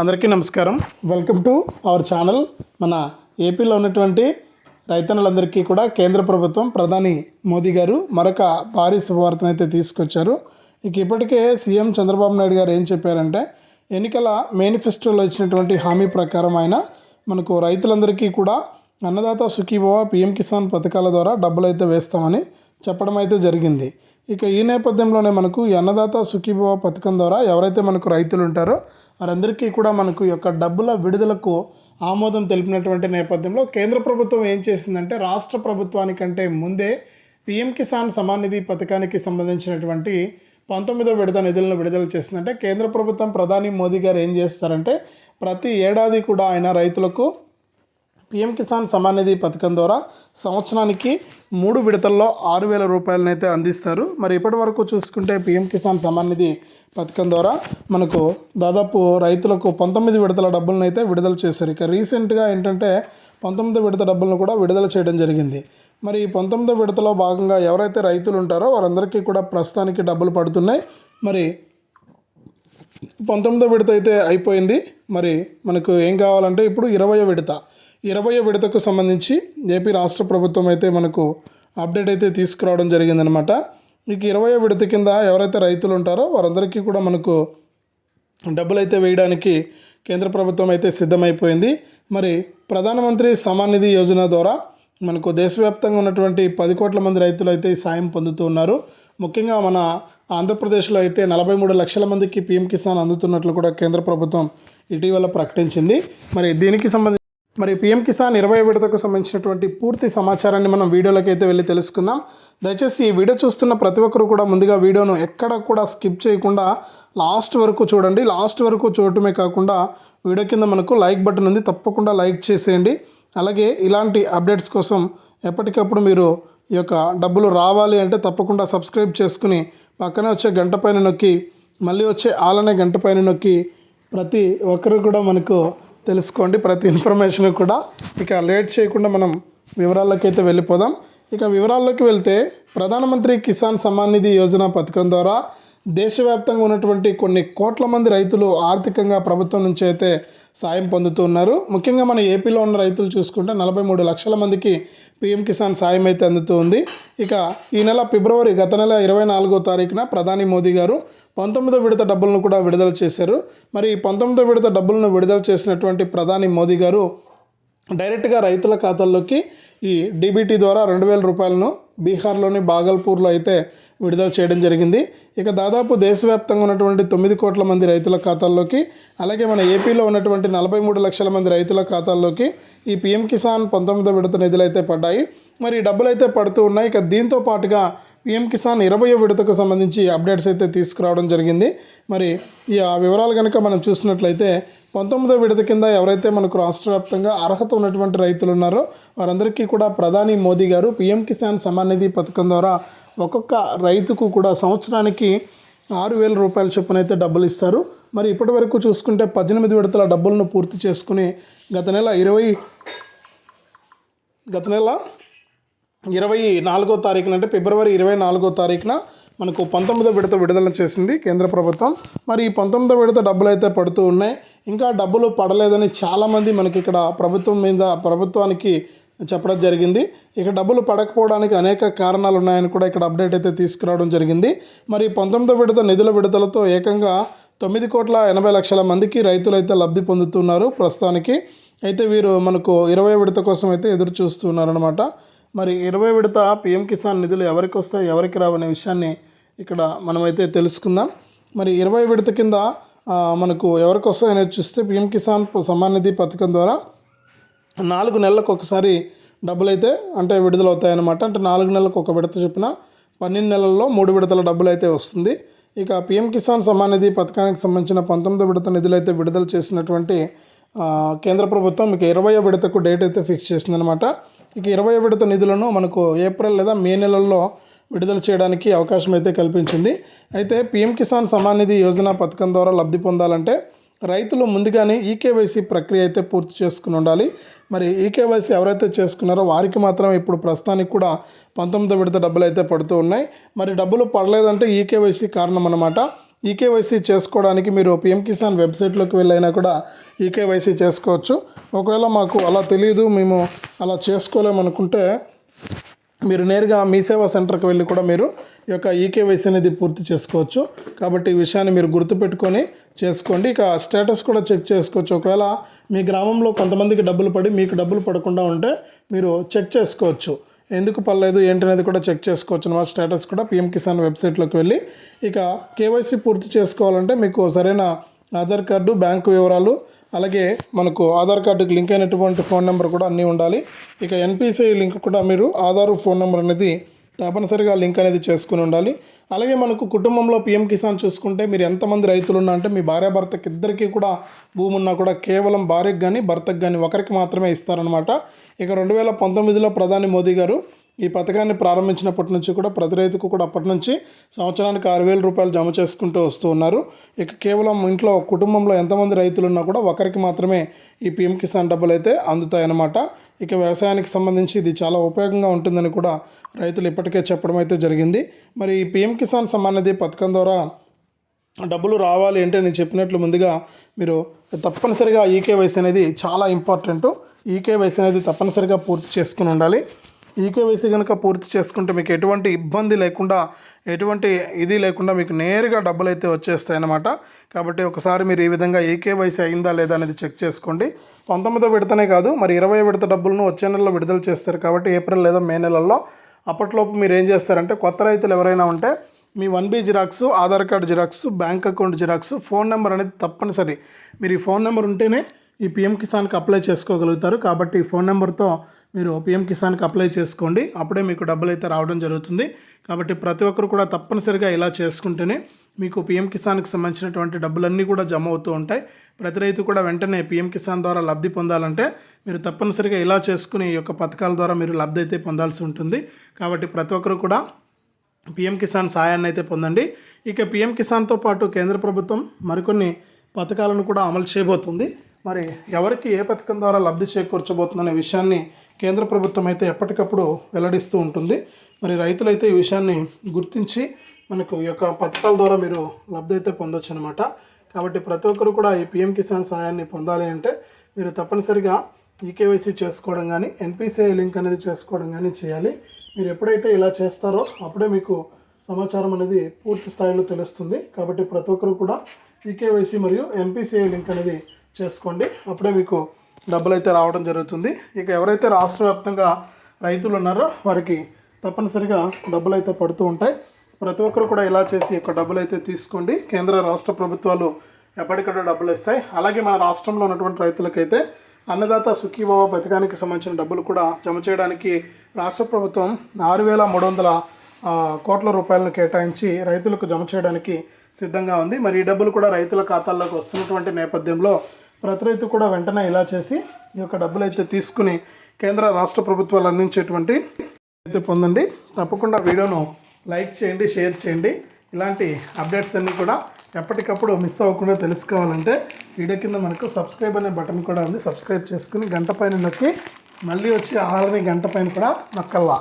అందరికీ నమస్కారం. Welcome to our channel మన ఏపీలో ఉన్నటువంటి రైతన్నులందరికీ కూడా కేంద్ర ప్రభుత్వం ప్రధాని మోదీ గారు మరొక భారీ శుభవార్తను అయితే తీసుకొచ్చారు. ఇక ఇప్పటికే సీఎం చంద్రబాబు నాయుడు గారు ఏం చెప్పారంటే ఎన్నికల మేనిఫెస్టోలో ఇచ్చినటువంటి హామీ ప్రకారం ఆయన మనకు రైతులందరికీ కూడా అన్నదాత సుఖీభవ పిఎం కిసాన్ పథకాల ద్వారా డబ్బులు అయితే వేస్తామని చెప్పడం అయితే జరిగింది. ఇక ఈ నేపథ్యంలోనే మనకు అన్నదాత సుఖీభవ పథకం ద్వారా ఎవరైతే మనకు రైతులు ఉంటారో వారందరికీ కూడా మనకు ఈ యొక్క డబ్బుల విడుదలకు ఆమోదం తెలిపినటువంటి నేపథ్యంలో కేంద్ర ప్రభుత్వం ఏం చేసిందంటే రాష్ట్ర ప్రభుత్వానికంటే ముందే పిఎం కిసాన్ సమాన్ నిధి పథకానికి సంబంధించినటువంటి పంతొమ్మిదో విడత నిధులను విడుదల చేసిందంటే కేంద్ర ప్రభుత్వం ప్రధాని మోదీ గారు ఏం చేస్తారంటే ప్రతి ఏడాది కూడా ఆయన రైతులకు పిఎం కిసాన్ సమాన్ నిధి పథకం ద్వారా సంవత్సరానికి మూడు విడతల్లో ఆరు వేల రూపాయలనైతే అందిస్తారు. మరి ఇప్పటి వరకు చూసుకుంటే పిఎం కిసాన్ సమాన్ నిధి పథకం ద్వారా మనకు దాదాపు రైతులకు పంతొమ్మిది విడతల డబ్బులను అయితే విడుదల చేశారు. ఇక రీసెంట్గా ఏంటంటే పంతొమ్మిది విడత డబ్బులను కూడా విడుదల చేయడం జరిగింది. మరి ఈ పంతొమ్మిదో విడతలో భాగంగా ఎవరైతే రైతులు ఉంటారో వారందరికీ కూడా ప్రస్తుతానికి డబ్బులు పడుతున్నాయి. మరి పంతొమ్మిదో విడత అయితే అయిపోయింది. మరి మనకు ఏం కావాలంటే ఇప్పుడు ఇరవయో విడత. ఇరవయో విడతకు సంబంధించి ఏపీ రాష్ట్ర ప్రభుత్వం అయితే మనకు అప్డేట్ అయితే తీసుకురావడం జరిగిందనమాట ఇక ఇరవై విడత కింద ఎవరైతే రైతులు ఉంటారో వారందరికీ కూడా మనకు డబ్బులు అయితే వేయడానికి కేంద్ర ప్రభుత్వం అయితే సిద్ధమైపోయింది. మరి ప్రధానమంత్రి సమాన్ నిధి యోజన ద్వారా మనకు దేశవ్యాప్తంగా ఉన్నటువంటి పది కోట్ల మంది రైతులు అయితే ఈ సాయం పొందుతూ ఉన్నారు. ముఖ్యంగా మన ఆంధ్రప్రదేశ్లో అయితే నలభై మూడు లక్షల మందికి పీఎం కిసాన్ అందుతున్నట్లు కూడా కేంద్ర ప్రభుత్వం ఇటీవల ప్రకటించింది. మరి దీనికి సంబంధించి మరి పీఎం కిసాన్ ఇరవై విడతకు సంబంధించినటువంటి పూర్తి సమాచారాన్ని మనం వీడియోలోకి అయితే వెళ్ళి తెలుసుకుందాం. దయచేసి ఈ వీడియో చూస్తున్న ప్రతి ఒక్కరు కూడా ముందుగా వీడియోను ఎక్కడ కూడా స్కిప్ చేయకుండా లాస్ట్ వరకు చూడండి. లాస్ట్ వరకు చూడటమే కాకుండా వీడియో కింద మనకు లైక్ బటన్ ఉంది. తప్పకుండా లైక్ చేసేయండి. అలాగే ఇలాంటి అప్డేట్స్ కోసం ఎప్పటికప్పుడు మీరు ఈ యొక్క డబ్బులు రావాలి అంటే తప్పకుండా సబ్స్క్రైబ్ చేసుకుని పక్కనే వచ్చే గంట పైన నొక్కి మళ్ళీ వచ్చే ఆలనే గంట పైన నొక్కి ప్రతి ఒక్కరు కూడా మనకు తెలుసుకోండి ప్రతి ఇన్ఫర్మేషన్ కూడా. ఇక లేట్ చేయకుండా మనం వివరాల్లోకి అయితే వెళ్ళిపోదాం. ఇక వివరాల్లోకి వెళ్తే ప్రధానమంత్రి కిసాన్ సమ్మాన్ నిధి యోజన పథకం ద్వారా దేశవ్యాప్తంగా ఉన్నటువంటి కొన్ని కోట్ల మంది రైతులు ఆర్థికంగా ప్రభుత్వం నుంచి అయితే సాయం పొందుతూ ఉన్నారు. ముఖ్యంగా మన ఏపీలో ఉన్న రైతులు చూసుకుంటే నలభై మూడు లక్షల మందికి పీఎం కిసాన్ సాయం అయితే అందుతూ ఉంది. ఇక ఈ నెల ఫిబ్రవరి గత నెల ఇరవై నాలుగో తారీఖున ప్రధాని మోదీ గారు పంతొమ్మిదో విడత డబ్బులను కూడా విడుదల చేశారు. మరి ఈ పంతొమ్మిదో విడత డబ్బులను విడుదల చేసినటువంటి ప్రధాని మోదీ గారు డైరెక్ట్గా రైతుల ఖాతాల్లోకి ఈ డీబీటీ ద్వారా రెండు వేల రూపాయలను బీహార్లోని బాగల్పూర్లో అయితే విడుదల చేయడం జరిగింది. ఇక దాదాపు దేశవ్యాప్తంగా ఉన్నటువంటి తొమ్మిది కోట్ల మంది రైతుల ఖాతాల్లోకి అలాగే మన ఏపీలో ఉన్నటువంటి నలభై మూడు లక్షల మంది రైతుల ఖాతాల్లోకి ఈ పిఎం కిసాన్ పంతొమ్మిదో విడత నిధులు అయితే పడ్డాయి. మరి డబ్బులు అయితే పడుతూ ఉన్నాయి. ఇక దీంతో పాటుగా పిఎం కిసాన్ ఇరవై విడతకు సంబంధించి అప్డేట్స్ అయితే తీసుకురావడం జరిగింది. మరి ఈ ఆ వివరాలు కనుక మనం చూసినట్లయితే పంతొమ్మిదో విడత కింద ఎవరైతే మనకు రాష్ట్ర వ్యాప్తంగా అర్హత ఉన్నటువంటి రైతులు ఉన్నారో వారందరికీ కూడా ప్రధాని మోదీ గారు పిఎం కిసాన్ సమాన్ నిధి పథకం ద్వారా ఒక్కొక్క రైతుకు కూడా సంవత్సరానికి ఆరు వేల రూపాయల చొప్పున అయితే డబ్బులు ఇస్తారు. మరి ఇప్పటి వరకు చూసుకుంటే పద్దెనిమిది విడతల డబ్బులను పూర్తి చేసుకుని గత నెల ఇరవై గత నెల ఇరవై నాలుగో తారీఖున అంటే ఫిబ్రవరి ఇరవై నాలుగో తారీఖున మనకు పంతొమ్మిదో విడత విడుదల చేసింది కేంద్ర ప్రభుత్వం. మరి ఈ పంతొమ్మిదో విడత డబ్బులు అయితే పడుతూ ఉన్నాయి. ఇంకా డబ్బులు పడలేదని చాలామంది మనకి ఇక్కడ ప్రభుత్వం మీద ప్రభుత్వానికి చెప్పడం జరిగింది. ఇక డబ్బులు పడకపోవడానికి అనేక కారణాలు ఉన్నాయని కూడా ఇక్కడ అప్డేట్ అయితే తీసుకురావడం జరిగింది. మరి పంతొమ్మిదో విడత నిధుల విడుదలతో ఏకంగా తొమ్మిది కోట్ల ఎనభై లక్షల మందికి రైతులు అయితే లబ్ధి పొందుతున్నారు ప్రస్తుతానికి. అయితే వీరు మనకు ఇరవై విడత కోసం అయితే ఎదురు చూస్తున్నారనమాట మరి ఇరవై విడత పిఎం కిసాన్ నిధులు ఎవరికి వస్తాయి ఎవరికి రావనే విషయాన్ని ఇక్కడ మనమైతే తెలుసుకుందాం. మరి ఇరవై విడత కింద మనకు ఎవరికి వస్తాయనేది చూస్తే పిఎం కిసాన్ సమ్మాన్ నిధి పథకం ద్వారా నాలుగు నెలలకు ఒకసారి డబ్బులు అయితే అంటే విడుదలవుతాయన్నమాట. అంటే నాలుగు నెలలకు ఒక విడత చొప్పున పన్నెండు నెలల్లో మూడు విడతల డబ్బులు అయితే వస్తుంది. ఇక పిఎం కిసాన్ సమ్మాన్ నిధి పథకానికి సంబంధించిన పంతొమ్మిది విడత నిధులు అయితే విడుదల చేసినటువంటి కేంద్ర ప్రభుత్వం ఇక ఇరవై విడతకు డేట్ అయితే ఫిక్స్ చేసిందనమాట ఇక ఇరవై విడత నిధులను మనకు ఏప్రిల్ లేదా మే నెలల్లో విడుదల చేయడానికి అవకాశం అయితే కల్పించింది. అయితే పిఎం కిసాన్ సమ్మాన్ నిధి యోజన పథకం ద్వారా లబ్ధి పొందాలంటే రైతులు ముందుగానే ఈకేవైసీ ప్రక్రియ అయితే పూర్తి చేసుకుని ఉండాలి. మరి ఈకేవైసీ ఎవరైతే చేసుకున్నారో వారికి మాత్రం ఇప్పుడు ప్రస్తుతానికి కూడా పంతొమ్మిదో విడత డబ్బులు అయితే పడుతూ ఉన్నాయి. మరి డబ్బులు పడలేదంటే ఈకేవైసీ కారణం అనమాట ఈకేవైసీ చేసుకోవడానికి మీరు పిఎం కిసాన్ వెబ్సైట్లోకి వెళ్ళైనా కూడా ఈకేవైసీ చేసుకోవచ్చు. ఒకవేళ మాకు అలా తెలియదు మేము అలా చేసుకోలేమనుకుంటే మీరు నేరుగా మీ సేవా సెంటర్కి వెళ్ళి కూడా మీరు ఈ యొక్క ఈకేవైసీ అనేది పూర్తి చేసుకోవచ్చు. కాబట్టి ఈ విషయాన్ని మీరు గుర్తుపెట్టుకొని చేసుకోండి. ఇక స్టేటస్ కూడా చెక్ చేసుకోవచ్చు. ఒకవేళ మీ గ్రామంలో కొంతమందికి డబ్బులు పడి మీకు డబ్బులు పడకుండా ఉంటే మీరు చెక్ చేసుకోవచ్చు. ఎందుకు పర్లేదు ఏంటనేది కూడా చెక్ చేసుకోవచ్చు. అన్నమాట స్టేటస్ కూడా పిఎం కిసాన్ వెబ్సైట్లోకి వెళ్ళి. ఇక కేవైసీ పూర్తి చేసుకోవాలంటే మీకు సరైన ఆధార్ కార్డు బ్యాంకు వివరాలు అలాగే మనకు ఆధార్ కార్డుకి లింక్ అయినటువంటి ఫోన్ నెంబర్ కూడా అన్నీ ఉండాలి. ఇక ఎన్పిసిఐ లింక్ కూడా మీరు ఆధార్ ఫోన్ నెంబర్ అనేది తప్పనిసరిగా లింక్ అనేది చేసుకుని ఉండాలి. అలాగే మనకు కుటుంబంలో పిఎం కిసాన్ చూసుకుంటే మీరు ఎంతమంది రైతులు ఉన్నా అంటే మీ భార్య భర్తకి ఇద్దరికీ కూడా భూమి ఉన్నా కూడా కేవలం భార్యకు కానీ భర్తకు కానీ ఒకరికి మాత్రమే ఇస్తారనమాట ఇక రెండు వేల పంతొమ్మిదిలో ప్రధాని మోదీ గారు ఈ పథకాన్ని ప్రారంభించినప్పటి నుంచి కూడా ప్రతి రైతుకు కూడా అప్పటి నుంచి సంవత్సరానికి ఆరు వేల రూపాయలు జమ చేసుకుంటూ వస్తూ ఉన్నారు. ఇక కేవలం ఇంట్లో కుటుంబంలో ఎంతమంది రైతులు ఉన్నా కూడా ఒకరికి మాత్రమే ఈ పిఎం కిసాన్ డబ్బులు అయితే అందుతాయన్నమాట. ఇక వ్యవసాయానికి సంబంధించి ఇది చాలా ఉపయోగంగా ఉంటుందని కూడా రైతులు ఇప్పటికే చెప్పడం అయితే జరిగింది. మరి ఈ పిఎం కిసాన్ సమ్మాన్ నిధి పథకం ద్వారా డబ్బులు రావాలి అంటే నేను చెప్పినట్లు ముందుగా మీరు తప్పనిసరిగా ఈకేవైసీ అనేది చాలా ఇంపార్టెంట్. ఈకేవైసీ అనేది తప్పనిసరిగా పూర్తి చేసుకుని ఉండాలి. ఈకేవైసీ కనుక పూర్తి చేసుకుంటే మీకు ఎటువంటి ఇబ్బంది లేకుండా ఎటువంటి ఇది లేకుండా మీకు నేరుగా డబ్బులు అయితే వచ్చేస్తాయి అన్నమాట కాబట్టి ఒకసారి మీరు ఈ విధంగా ఏకేవైసీ అయిందా లేదా అనేది చెక్ చేసుకోండి. పంతొమ్మిదో విడతనే కాదు మరి ఇరవై విడత డబ్బులను వచ్చే నెలలో విడుదల చేస్తారు. కాబట్టి ఏప్రిల్ లేదా మే నెలల్లో అప్పట్లోపు మీరు ఏం చేస్తారంటే కొత్త రైతులు ఎవరైనా ఉంటే మీ one B xerox Aadhaar card xerox bank account xerox phone number అనేది తప్పనిసరి. మీరు ఈ ఫోన్ నెంబర్ ఉంటేనే ఈ పిఎం కిసాన్కి అప్లై చేసుకోగలుగుతారు. కాబట్టి ఫోన్ నెంబర్తో మీరు పిఎం కిసాన్కి అప్లై చేసుకోండి. అప్పుడే మీకు డబ్బులు అయితే రావడం జరుగుతుంది. కాబట్టి ప్రతి ఒక్కరు కూడా తప్పనిసరిగా ఇలా చేసుకుంటేనే మీకు పిఎం కిసాన్కి సంబంధించినటువంటి డబ్బులన్నీ కూడా జమ అవుతూ ఉంటాయి. ప్రతి రైతు కూడా వెంటనే పిఎం కిసాన్ ద్వారా లబ్ధి పొందాలంటే మీరు తప్పనిసరిగా ఇలా చేసుకుని ఈ యొక్క పథకాల ద్వారా మీరు లబ్ధి అయితే పొందాల్సి ఉంటుంది. కాబట్టి ప్రతి ఒక్కరు కూడా పిఎం కిసాన్ సాయాన్ని అయితే పొందండి. ఇక పిఎం కిసాన్తో పాటు కేంద్ర ప్రభుత్వం మరికొన్ని పథకాలను కూడా అమలు చేయబోతుంది. మరి ఎవరికి ఏ పథకం ద్వారా లబ్ధి చేకూర్చబోతుందనే విషయాన్ని కేంద్ర ప్రభుత్వం అయితే ఎప్పటికప్పుడు వెల్లడిస్తూ ఉంటుంది. మరి రైతులైతే ఈ విషయాన్ని గుర్తించి మనకు ఈ యొక్క పథకాల ద్వారా మీరు లబ్ధి అయితే పొందొచ్చు అనమాట కాబట్టి ప్రతి ఒక్కరు కూడా ఈ పిఎం కిసాన్ సహాయాన్ని పొందాలి అంటే మీరు తప్పనిసరిగా ఈకేవైసీ చేసుకోవడం కానీ ఎన్పిసిఐ లింక్ అనేది చేసుకోవడం కానీ చేయాలి. మీరు ఎప్పుడైతే ఇలా చేస్తారో అప్పుడే మీకు సమాచారం అనేది పూర్తి స్థాయిలో తెలుస్తుంది. కాబట్టి ప్రతి ఒక్కరు కూడా ఈకేవైసీ మరియు ఎన్పిసిఐ లింక్ అనేది చేసుకోండి. అప్పుడే మీకు డబ్బులు అయితే రావడం జరుగుతుంది. ఇక ఎవరైతే రాష్ట్ర వ్యాప్తంగా రైతులు ఉన్నారో వారికి తప్పనిసరిగా డబ్బులు అయితే పడుతూ ఉంటాయి. ప్రతి ఒక్కరు కూడా ఇలా చేసి యొక్క డబ్బులు అయితే తీసుకోండి. కేంద్ర రాష్ట్ర ప్రభుత్వాలు ఎప్పటికప్పుడు డబ్బులు ఇస్తాయి. అలాగే మన రాష్ట్రంలో ఉన్నటువంటి రైతులకైతే అన్నదాత సుఖీభావ పథకానికి సంబంధించిన డబ్బులు కూడా జమ చేయడానికి రాష్ట్ర ప్రభుత్వం ఆరు వేల మూడు వందల కోట్ల రూపాయలను కేటాయించి రైతులకు జమ చేయడానికి సిద్ధంగా ఉంది. మరి ఈ డబ్బులు కూడా రైతుల ఖాతాల్లోకి వస్తున్నటువంటి నేపథ్యంలో ప్రతి రైతు కూడా వెంటనే ఇలా చేసి ఈ యొక్క డబ్బులు అయితే తీసుకుని కేంద్ర రాష్ట్ర ప్రభుత్వాలు అందించేటువంటి అయితే పొందండి. తప్పకుండా వీడియోను లైక్ చేయండి షేర్ చేయండి. ఇలాంటి అప్డేట్స్ అన్నీ కూడా ఎప్పటికప్పుడు మిస్ అవ్వకుండా తెలుసుకోవాలంటే వీడియో కింద మనకు సబ్స్క్రైబ్ అనే బటన్ కూడా ఉంది. సబ్స్క్రైబ్ చేసుకుని గంట పైన నొక్కి మళ్ళీ వచ్చి ఆలని గంట పైన కూడా నొక్కల్లా.